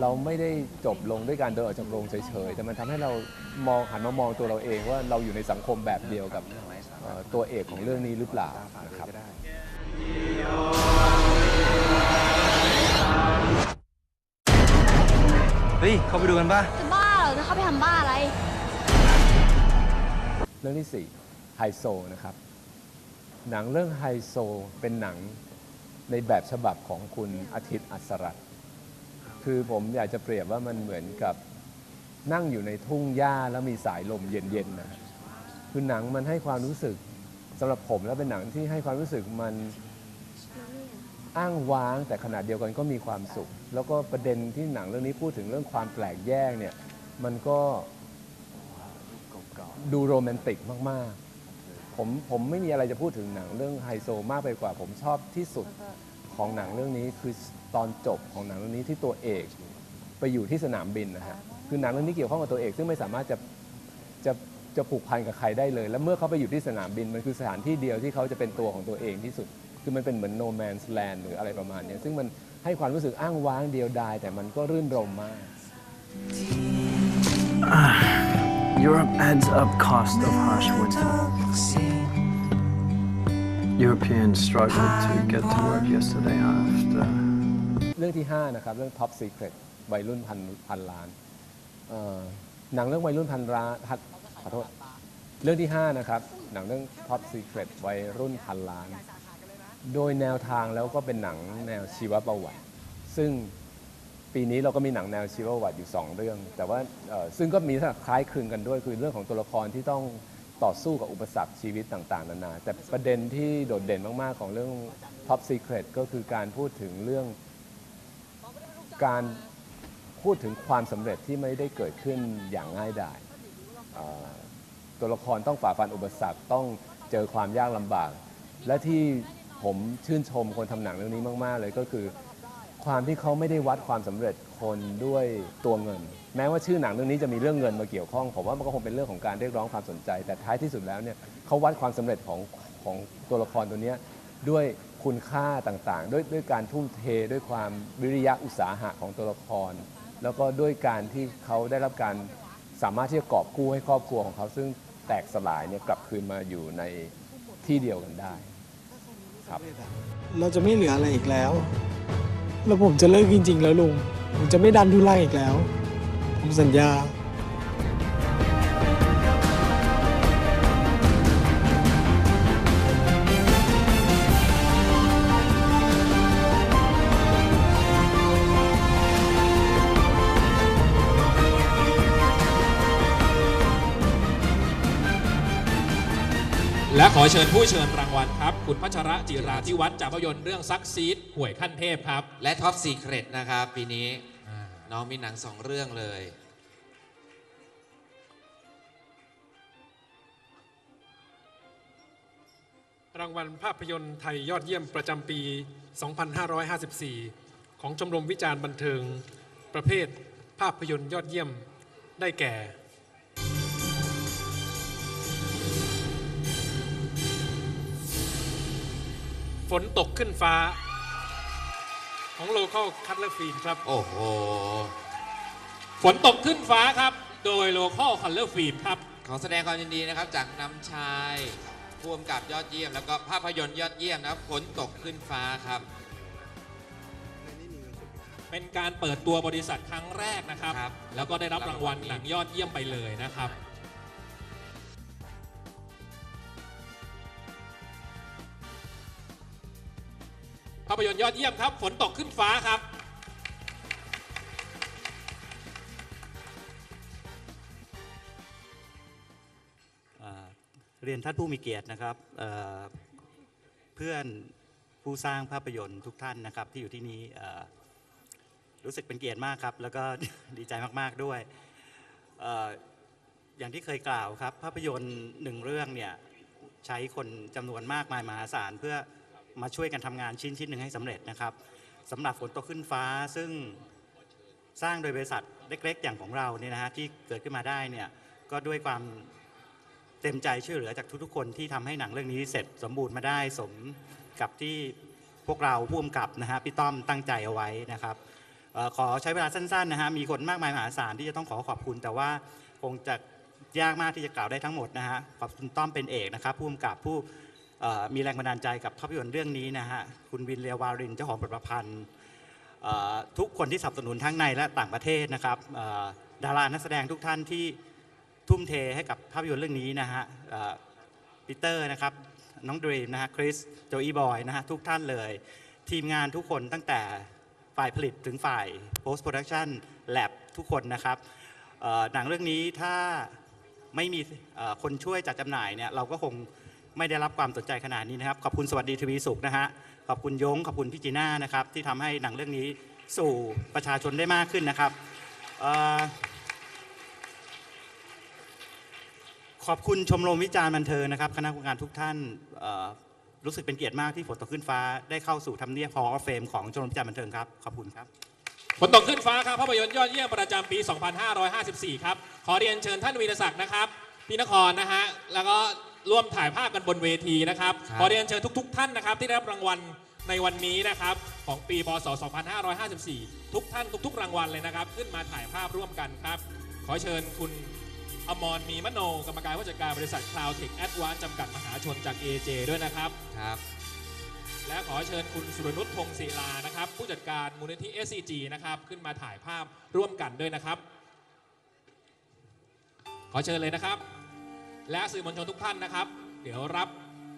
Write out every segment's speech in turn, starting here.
เราไม่ได้จบลงด้วยการเดินออกจากโรงเฉยๆ แต่มันทำให้เรามองหันมามองตัวเราเองว่าเราอยู่ในสังคมแบบเดียวกับเอ่อตัวเอกของเรื่องนี้หรือเปล่านะครับเฮ้ย เข้าไปดูกันป่ะจะบ้าเหรอจะเข้าไปทำบ้าอะไร เรื่องที่4ไฮโซนะครับ หนังเรื่องไฮโซเป็นหนังในแบบฉบับของคุณอาทิตย์อัศรัตน์ คือผมอยากจะเปรียบว่ามันเหมือนกับนั่งอยู่ในทุ่งหญ้าแล้วมีสายลมเย็นๆนะคือหนังมันให้ความรู้สึกสำหรับผมแล้วเป็นหนังที่ให้ความรู้สึกมันอ้างว้างแต่ขนาดเดียวกันก็มีความสุข แล้วก็ประเด็นที่หนังเรื่องนี้พูดถึงเรื่องความแปลกแยกเนี่ยมันก็ดูโรแมนติกมาก ๆ ผมผมไม่มีอะไรจะพูดถึงหนังเรื่องไฮโซมากไปกว่า ผมชอบที่สุด ของหนังเรื่องนี้คือตอนจบของหนังเรื่องนี้ที่ตัวเอกไปอยู่ที่สนามบินนะฮะคือหนังเรื่องนี้เกี่ยวข้องกับตัวเอกซึ่งไม่สามารถจะจะจะผูกพันกับใครได้เลย และเมื่อเขาไปอยู่ที่สนามบินมันคือสถานที่เดียวที่เขาจะเป็นตัวของตัวเองที่สุด คือมันเป็นเหมือน no man's land หรืออะไรประมาณนี้ซึ่งมันให้ความรู้สึกอ้างว้างเดียวดายแต่มันก็รื่นรมมาก Europe adds up cost of harsh winter. Europeans struggled to get to work yesterday after เรื่องที่ 5 นะครับ เรื่อง Top Secret วัยรุ่นพันพันล้านเออหนังเรื่องวัยรุ่นพันล้านขอโทษ เรื่องที่ 5 นะครับ หนังเรื่อง Top Secret วัยรุ่นพันล้าน โดยแนวทางแล้วก็เป็นหนังแนวชีวประวัติ ซึ่งปีนี้เราก็มีหนังแนวชีวประวัติอยู่ 2 เรื่อง แต่ว่าเออซึ่งก็มีลักษณะคล้ายคลึงกันด้วยคือเรื่องของตัวละครที่ต้อง ต่อสู้กับอุปสรรคชีวิตต่าง ๆ นานา แต่ประเด็นที่โดดเด่นมาก ๆ ของเรื่อง Top Secret ก็คือการพูดถึงเรื่องการพูดถึงความสำเร็จที่ไม่ได้เกิดขึ้นอย่างง่ายดายตัวละครต้องฝ่าฟันอุปสรรคต้องเจอความยากลำบาก และที่ผมชื่นชมคนทำหนังเรื่องนี้มาก ๆ เลยก็คือ ความที่เขาไม่ได้วัดความสำเร็จ คนด้วยตัวเงิน แม้ว่าชื่อหนังเรื่องนี้จะมีเรื่องเงินมาเกี่ยวข้อง ผมว่ามันก็คงเป็นเรื่องของการเรียกร้องความสนใจ แต่ท้ายที่สุดแล้วเนี่ยเขาวัดความสำเร็จของของตัวละครตัวเนี้ยด้วยคุณค่าต่างๆ ด้วยด้วยการทุ่มเทด้วยความวิริยะอุตสาหะของตัวละคร แล้วก็ด้วยการที่เขาได้รับการสามารถที่จะกอบกู้ให้ครอบครัวของเขา ซึ่งแตกสลายเนี่ยกลับคืนมาอยู่ในที่เดียวกันได้ครับ เราจะไม่เหลืออะไรอีกแล้ว แล้วผมจะเลิกจริง ๆ แล้วลุง ผมจะไม่ดันทุลังอีกแล้ว ผมสัญญา อเชิญผู้เชิญรางวัลครับ คุณพัชระจิราธิวัฒน์จากภาพยนตร์เรื่องซักซีดห่วยขั้นเทพครับ และท็อปซีเครตนะครับ ปีนี้อ่าน้องมีหนังสองเรื่องเลย รางวัลภาพยนตร์ไทยยอดเยี่ยมประจำปี 2554 ของชมรมวิจารณ์บันเทิง ประเภทภาพยนตร์ยอดเยี่ยมได้แก่ ฝนตกขึ้นฟ้า ของ Local Cutler Film ครับ โอ้โห ฝนตกขึ้นฟ้าครับ โดย Local Color Film ครับ ขอแสดงความยินดีนะครับ จากน้ำชายพ่วงกับยอดเยี่ยม แล้วก็ภาพยนตร์ยอดเยี่ยมนะครับฝนตกขึ้นฟ้าครับ เป็นการเปิดตัวบริษัทครั้งแรกนะครับ ครับ แล้วก็ได้รับรางวัลหนังยอดเยี่ยมไปเลยนะครับ พยนตร์ยอดเยี่ยมครับ ฝนตกขึ้นฟ้าครับ เรียนท่านผู้มีเกียรตินะครับเอ่อเพื่อนผู้สร้างภาพยนตร์ทุกท่านนะครับที่อยู่ที่นี้เอ่อรู้สึกเป็นเกียรติมากครับ แล้วก็ ดีใจมาก ๆ ด้วยเอ่ออย่างที่เคยกล่าวครับ ภาพยนตร์หนึ่งเรื่องเนี่ยใช้คนจำนวนมากมายมหาศาลเพื่อ มาช่วยกันทำงานชิ้นชิ้นหนึ่งให้สำเร็จนะครับสำหรับฝนตกขึ้นฟ้าซึ่งสร้างโดยบริษัทเล็กๆ อย่างของเราเนี่ยนะฮะที่เกิดขึ้นมาได้เนี่ยก็ด้วยความเต็มใจช่วยเหลือจากทุกๆ คนที่ทำให้หนังเรื่องนี้เสร็จสมบูรณ์มาได้สมกับที่พวกเราผู้กำกับนะฮะพี่ต้อมตั้งใจเอาไว้นะครับออขอใช้เวลาสั้นๆนะฮะมีคนมากมายมหาศาลที่จะต้องขอขอบคุณ แต่ว่าคงจะยากมากที่จะกล่าวได้ทั้งหมดนะฮะขอบคุณต้อมเป็นเอกนะครับผู้กำกับผู้ มีแรงบันดาลใจกับภาพยนตร์เรื่องนี้นะฮะคุณวินเลียวารินเจ้าของบทประพันธ์ทุกคนที่สนับสนุนทั้งในและต่างประเทศนะครับดารานักแสดงทุกท่านที่ทุ่มเทให้กับภาพยนตร์เรื่องนี้นะฮะปีเตอร์นะครับน้องดรีมนะฮะคริสโจอีบอยนะฮะทุกท่านเลย ทีมงานทุกคนตั้งแต่ฝ่ายผลิตถึงฝ่าย post production lab ทุกคนนะครับหนังเรื่องนี้ถ้าไม่มีคนช่วยจัดจำหน่ายเนี่ยเราก็คง ไม่ได้รับความสนใจขนาดนี้นะครับ ขอบคุณสวัสดีทวีสุขนะฮะ ขอบคุณยงขอบคุณพี่จีน่านะครับ ที่ทำให้หนังเรื่องนี้สู่ประชาชนได้มากขึ้นนะครับออขอบคุณชมรมวิจารณ์บันเทิงนะครับ คณะกรรมการทุกท่านรู้สึกเป็นเกียรติมากที่ฝนตกขึ้นฟ้าได้เข้าสู่ทำเนียบ Hall of Fame ของชมรมวิจารณ์บันเทิงครับ ขอบคุณครับฝนตกขึ้นฟ้าครับภาพยนตร์ยอดเยี่ยมประจำปี 2554 ครับ ขอเรียนเชิญท่านวีรศักดิ์นะครับพี่นครนะฮะแล้วก็ ร่วมถ่ายภาพกันบนเวทีนะครับ ครับ ขอเรียนเชิญทุก ๆ ท่านนะครับ ที่ได้รับรางวัลในวันนี้นะครับ ของปีพศ 2554 ทุกท่านทุก ๆ รางวัลเลยนะครับ ขึ้นมาถ่ายภาพร่วมกันครับ ขอเชิญคุณอมรมีมโนกรรมการผู้จัดการบริษัท Cloud Tech Advance จำกัดมหาชนจาก AJ ด้วยนะครับ ครับ และขอเชิญคุณสุรนุชพงศิลานะครับ ผู้จัดการมูลนิธิ SCG นะครับ ขึ้นมาถ่ายภาพร่วมกันด้วยนะครับ ขอเชิญเลยนะครับ และสื่อมวลชนทุกท่านนะครับ เดี๋ยวรับ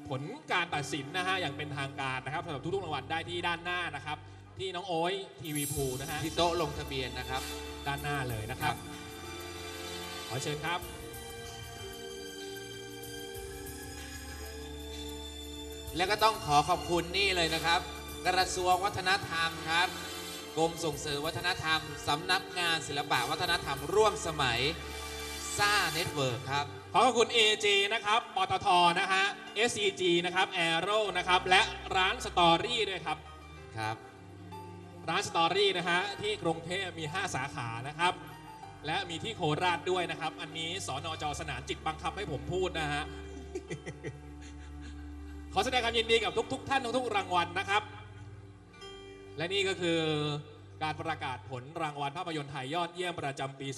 ผลการตัดสินนะฮะอย่างเป็นทางการนะครับสำหรับทุกๆรางวัลได้ที่ด้านหน้านะครับ ที่น้องโอ้ยทีวีพูนะฮะที่โต๊ะลงทะเบียนนะครับ ด้านหน้าเลยนะครับ ขอเชิญครับ แล้วก็ต้องขอขอบคุณนี่เลยนะครับ กระทรวงวัฒนธรรมครับกรมส่งเสริมวัฒนธรรมสำนักงานศิลปะวัฒนธรรมร่วมสมัยซ่าเน็ตเวิร์กครับ ขอขอบคุณ AJ นะครับปตทนะฮะ SCG นะครับ Aero นะครับ และร้านสตอรี่ด้วยครับ ครับ ร้านสตอรี่นะฮะที่กรุงเทพมี 5 สาขานะครับ และมีที่โคราชด้วยนะครับ อันนี้สอนอจอสนานจิตบังคับให้ผมพูดนะฮะ ขอแสดงความยินดีกับทุกๆท่านทุกๆรางวัลนะครับ และนี่ก็คือการประกาศผลรางวัลภาพยนตร์ไทยยอดเยี่ยมประจำปี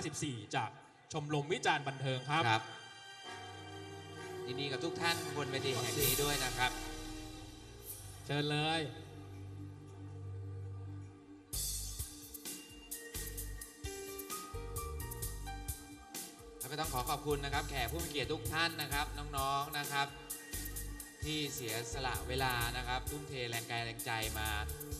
2554 จาก ชมรมวิจารณ์บันเทิงครับ ครับยินดีกับทุกท่านบนเวทีแห่งนี้ด้วยนะครับ เชิญเลยแล้วก็ต้องขอขอบคุณนะครับ แขกผู้มีเกียรติทุกท่านนะครับ น้องๆนะครับ ที่เสียสละเวลานะครับ ทุ่มเทแรงกายแรงใจมา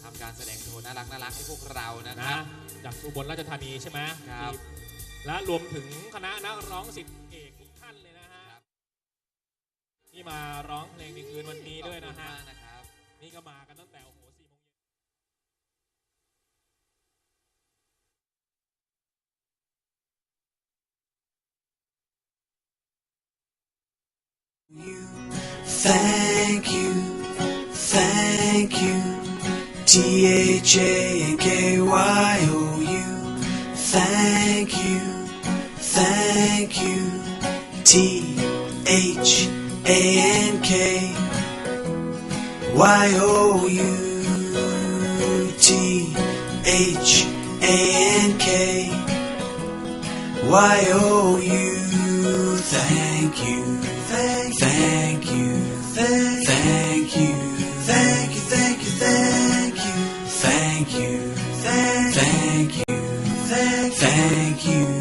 ทำการแสดงโชว์น่ารักน่ารักให้พวกเรานะคนะรับ จากอุบลราชธานีใช่ไหมครับ ที่ และรวมถึงคณะนักร้องสิทธิ์เอกทุกท่านเลยนะฮะครับที่มาร้องเพลงในคืนวันนี้ด้วยนะฮะขอบคุณมากนะครับนี่ก็มากันตั้งแต่โอ้โหสี่โมงเย็น Thank you, thank you, T H A N K Y O U. Thank you, thank you, T H A N K Y O U. T H A N K Y O U. Thank you, thank, thank you, Thank you.